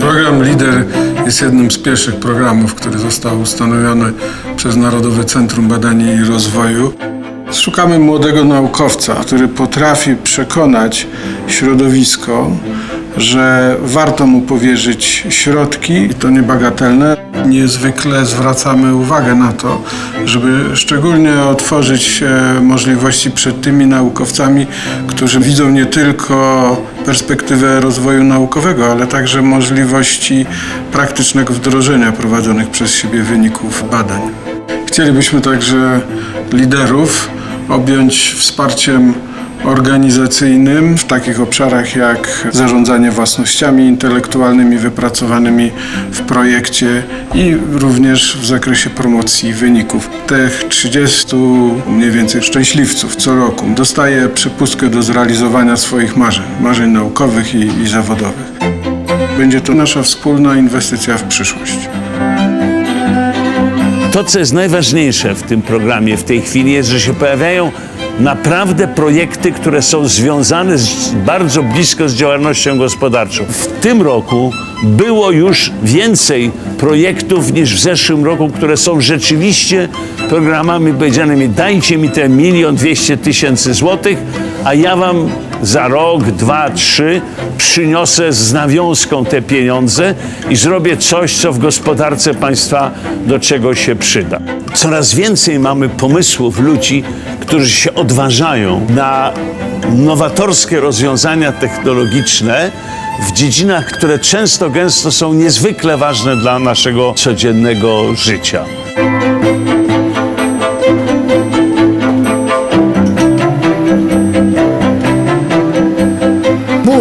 Program LIDER jest jednym z pierwszych programów, który został ustanowiony przez Narodowe Centrum Badania i Rozwoju. Szukamy młodego naukowca, który potrafi przekonać środowisko, że warto mu powierzyć środki, i to niebagatelne. Niezwykle zwracamy uwagę na to, żeby szczególnie otworzyć e, możliwości przed tymi naukowcami, którzy widzą nie tylko perspektywę rozwoju naukowego, ale także możliwości praktycznego wdrożenia prowadzonych przez siebie wyników badań. Chcielibyśmy także liderów objąć wsparciem organizacyjnym w takich obszarach jak zarządzanie własnościami intelektualnymi wypracowanymi w projekcie i również w zakresie promocji wyników. Tych 30 mniej więcej szczęśliwców co roku dostaje przepustkę do zrealizowania swoich marzeń, marzeń naukowych i, i zawodowych. Będzie to nasza wspólna inwestycja w przyszłość. To, co jest najważniejsze w tym programie w tej chwili, jest, że się pojawiają naprawdę projekty, które są związane z, bardzo blisko z działalnością gospodarczą. W tym roku było już więcej projektów niż w zeszłym roku, które są rzeczywiście programami powiedzianymi dajcie mi ten milion dwieście tysięcy złotych, a ja wam za rok, dwa, trzy przyniosę z nawiązką te pieniądze i zrobię coś, co w gospodarce państwa do czego się przyda. Coraz więcej mamy pomysłów ludzi, którzy się odważają na nowatorskie rozwiązania technologiczne w dziedzinach, które często gęsto są niezwykle ważne dla naszego codziennego życia.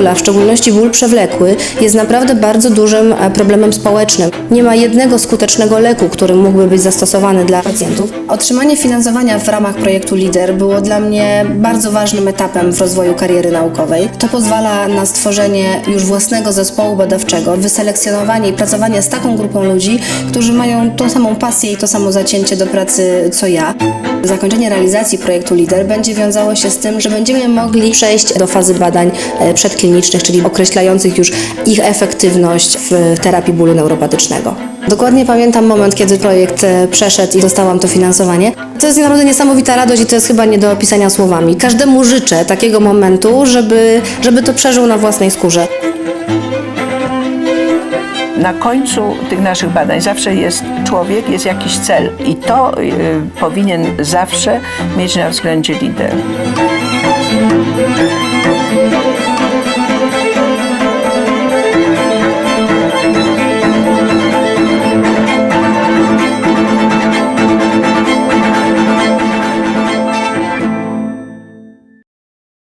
Ból, a w szczególności ból przewlekły, jest naprawdę bardzo dużym e, problemem społecznym. Nie ma jednego skutecznego leku, który mógłby być zastosowany dla pacjentów. Otrzymanie finansowania w ramach projektu LIDER było dla mnie bardzo ważnym etapem w rozwoju kariery naukowej. To pozwala na stworzenie już własnego zespołu badawczego, wyselekcjonowanie i pracowanie z taką grupą ludzi, którzy mają tą samą pasję i to samo zacięcie do pracy co ja. Zakończenie realizacji projektu LIDER będzie wiązało się z tym, że będziemy mogli przejść do fazy badań e, przedklinicznych, czyli określających już ich efektywność w terapii bólu neuropatycznego. Dokładnie pamiętam moment, kiedy projekt e, przeszedł i dostałam to finansowanie. To jest naprawdę niesamowita radość i to jest chyba nie do opisania słowami. Każdemu życzę takiego momentu, żeby, żeby to przeżył na własnej skórze. Na końcu tych naszych badań zawsze jest człowiek, jest jakiś cel i to y, powinien zawsze mieć na względzie lider.